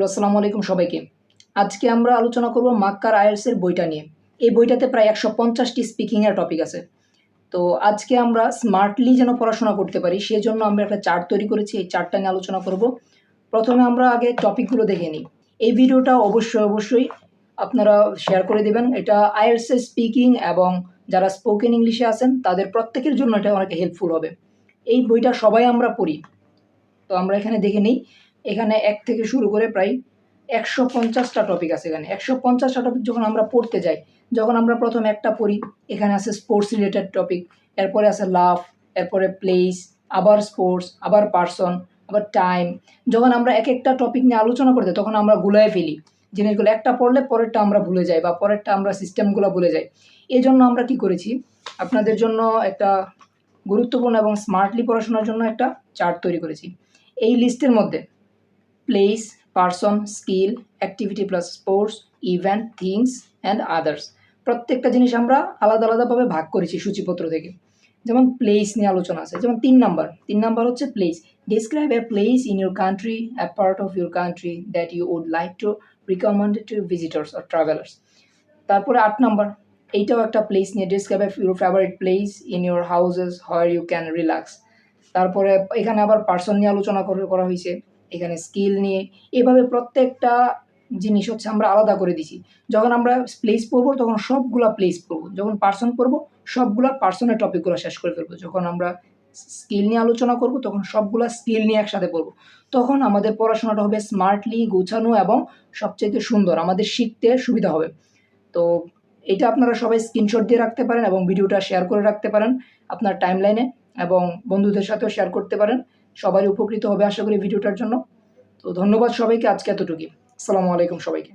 Hello, আসসালামু আলাইকুম সবাইকে। আজকে আমরা আলোচনা করব মাক্কার আয়ার্সের বইটা নিয়ে। এই বইটাতে প্রায় একশো পঞ্চাশটি স্পিকিংয়ের টপিক আছে। তো আজকে আমরা স্মার্টলি যেন পড়াশোনা করতে পারি, সেজন্য আমরা একটা চার্ট তৈরি করেছি। এই চার্টটা নিয়ে আলোচনা করব। প্রথমে আমরা আগে টপিকগুলো দেখে নিই। এই ভিডিওটা অবশ্যই অবশ্যই আপনারা শেয়ার করে দেবেন। এটা আয়ার্সের স্পিকিং এবং যারা স্পোকেন ইংলিশে আছেন, তাদের প্রত্যেকের জন্য এটা অনেক হেল্পফুল হবে। এই বইটা সবাই আমরা পড়ি। তো আমরা এখানে দেখে নিই। এখানে এক থেকে শুরু করে প্রায় একশো পঞ্চাশটা টপিক আছে এখানে। একশো পঞ্চাশটা টপিক যখন আমরা পড়তে যাই, যখন আমরা প্রথম একটা পড়ি, এখানে আছে স্পোর্টস রিলেটেড টপিক এরপরে আছে লাভ এরপরে প্লেস আবার স্পোর্টস আবার পার্সন আবার টাইম যখন আমরা এক একটা টপিক নিয়ে আলোচনা করতে তখন আমরা গুলায় ফেলি। জিনিসগুলো একটা পড়লে পরেরটা আমরা ভুলে যাই বা পরেরটা আমরা সিস্টেমগুলো ভুলে যাই। এই জন্য আমরা কি করেছি, আপনাদের জন্য একটা গুরুত্বপূর্ণ এবং স্মার্টলি পড়াশোনার জন্য একটা চার্ট তৈরি করেছি। এই লিস্টের মধ্যে place person skill activity plus sports event things and others প্রত্যেকটা জিনিস আমরা আলাদা আলাদাভাবে ভাগ করেছি সূচিপত্র থেকে। যেমন প্লেস নিয়ে আলোচনা আছে। যেমন তিন নাম্বার তিন নাম্বার হচ্ছে place describe a place in your country a part of your country that you would like to recommend to visitors or travellers তারপরে আট নাম্বার এইটাও একটা প্লেস নিয়ে describe your favourite place in your houses where you can relax তারপরে এখানে আবার person নিয়ে আলোচনা করা হয়েছে। এখানে স্কিল নিয়ে এভাবে প্রত্যেকটা জিনিস হচ্ছে আমরা আলাদা করে দিছি। যখন আমরা প্লেস পড়ব, তখন সবগুলা প্লেস পড়ব। যখন পার্সন পড়ব, সবগুলা পার্সনের টপিকগুলো শেষ করে ফেলব। যখন আমরা স্কিল নিয়ে আলোচনা করব, তখন সবগুলা স্কিল নিয়ে একসাথে পড়ব। তখন আমাদের পড়াশোনাটা হবে স্মার্টলি গোছানো এবং সবচেয়ে সুন্দর, আমাদের শিখতে সুবিধা হবে। তো এটা আপনারা সবাই স্ক্রিনশট দিয়ে রাখতে পারেন এবং ভিডিওটা শেয়ার করে রাখতে পারেন আপনার টাইমলাইনে এবং বন্ধুদের সাথেও শেয়ার করতে পারেন। সবাই উপকৃত হবে আশা করি ভিডিওটার জন্য। তো ধন্যবাদ সবাইকে আজকে এতটুকুই। আসসালামু আলাইকুম সবাইকে।